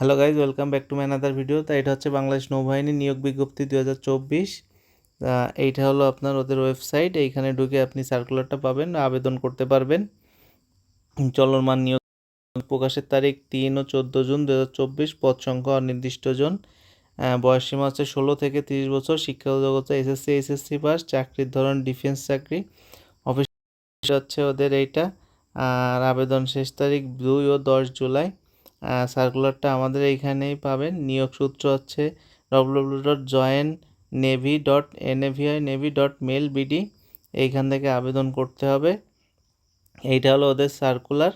Hello guys welcome back to my another video তা এটা হচ্ছে বাংলাদেশ নৌবাহিনী নিয়োগ বিজ্ঞপ্তি দু হাজার চব্বিশ। এইটা হলো আপনার ওদের ওয়েবসাইট এইখানে ঢুকে আপনি সার্কুলারটা পাবেন, আবেদন করতে পারবেন। চলমান নিয়োগ প্রকাশের তারিখ তিন ও চোদ্দ জুন দু হাজার চব্বিশ, পদ সংখ্যা অনির্দিষ্ট জন। বয়স সীমা হচ্ছে ষোলো থেকে তিরিশ বছর শিক্ষাগত যোগ্যতা এসএসসি এসএসসি পাস চাকরির ধরন ডিফেন্স চাকরি। অফিস হচ্ছে ওদের এইটা। আর আবেদন শেষ তারিখ দুই ও দশ জুলাই। সার্কুলারটা আমাদের এইখানেই পাবেন। নিয়োগ সূত্র হচ্ছে W dot join navy dot NAVI navy dot mil BD এইখান থেকে আবেদন করতে হবে। এইটা হলো ওদের সার্কুলার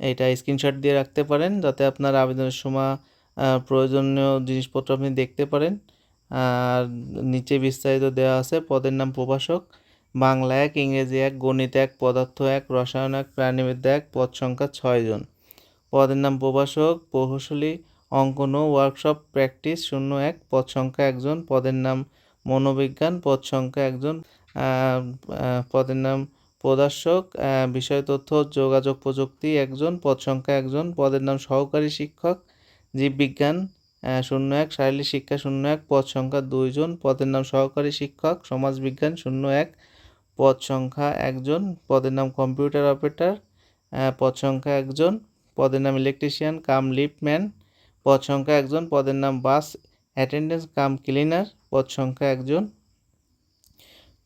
এইটা স্ক্রিনশট দিয়ে রাখতে পারেন যাতে আপনার আবেদনের সময় প্রয়োজনীয় জিনিসপত্র আপনি দেখতে পারেন। আর নিচে বিস্তারিত দেওয়া আছে, পদের নাম প্রভাষক, বাংলা এক, ইংরেজি এক, গণিত এক, পদার্থ এক, রসায়ন এক, প্রাণীবিদ্যা এক, পদ সংখ্যা ছয়জন পদের নাম প্রভাষক প্রকৌশলী অঙ্কন ওয়ার্কশপ প্র্যাকটিস শূন্য এক, পদ সংখ্যা একজন, পদের নাম মনোবিজ্ঞান, পদ সংখ্যা একজন পদের নাম প্রদর্শক বিষয় তথ্য, যোগাযোগ প্রযুক্তি একজন, পদ সংখ্যা একজন, পদের নাম সহকারী শিক্ষক, জীববিজ্ঞান শূন্য এক, শারীরিক শিক্ষা শূন্য এক, পদ সংখ্যা দুইজন, পদের নাম সহকারী শিক্ষক, সমাজবিজ্ঞান শূন্য এক, পদ সংখ্যা একজন, পদের নাম কম্পিউটার অপারেটর পদ সংখ্যা একজন পদের নাম ইলেকট্রিশিয়ান কাম লিফটম্যান পদ সংখ্যা একজন, পদের নাম বাস অ্যাটেন্ডেন্স কাম ক্লিনার পদ সংখ্যা একজন।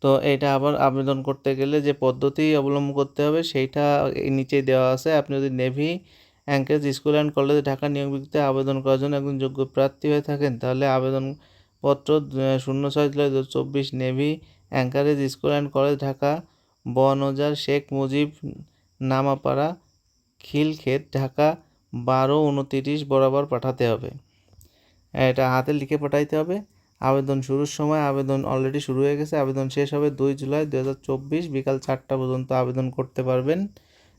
তো এটা আবার আবেদন করতে গেলে যে পদ্ধতি অবলম্বন করতে হবে, সেইটা নিচে দেওয়া আছে। আপনি যদি নেভি অ্যাঙ্কেজ স্কুল অ্যান্ড কলেজে ঢাকা নিয়োগ আবেদন করার জন্য একজন যোগ্য প্রার্থী হয়ে থাকেন, তাহলে আবেদনপত্র শূন্য ছয় জুলাই দু চব্বিশ navy anchorage school and college Dhaka, বনজার Sheikh Mujib, Namapara Khilkhet, Dhaka বারো উনতিরিশ বরাবর পাঠাতে হবে। এটা হাতে লিখে পাঠাইতে হবে। আবেদন শুরুর সময় আবেদন অলরেডি শুরু হয়ে গেছে। আবেদন শেষ হবে দুই জুলাই দু হাজার চব্বিশ বিকাল চারটা পর্যন্ত আবেদন করতে পারবেন।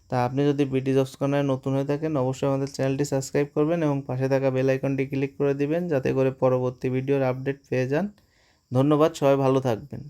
তা আপনি যদি বিডি জবস কর্নারে নতুন হয়ে থাকেন, অবশ্যই আমাদের চ্যানেলটি সাবস্ক্রাইব করবেন এবং পাশে থাকা বেল আইকনটি ক্লিক করে দিবেন, যাতে করে পরবর্তী ভিডিওর আপডেট পেয়ে যান। ধন্যবাদ, সবাই ভালো থাকবেন।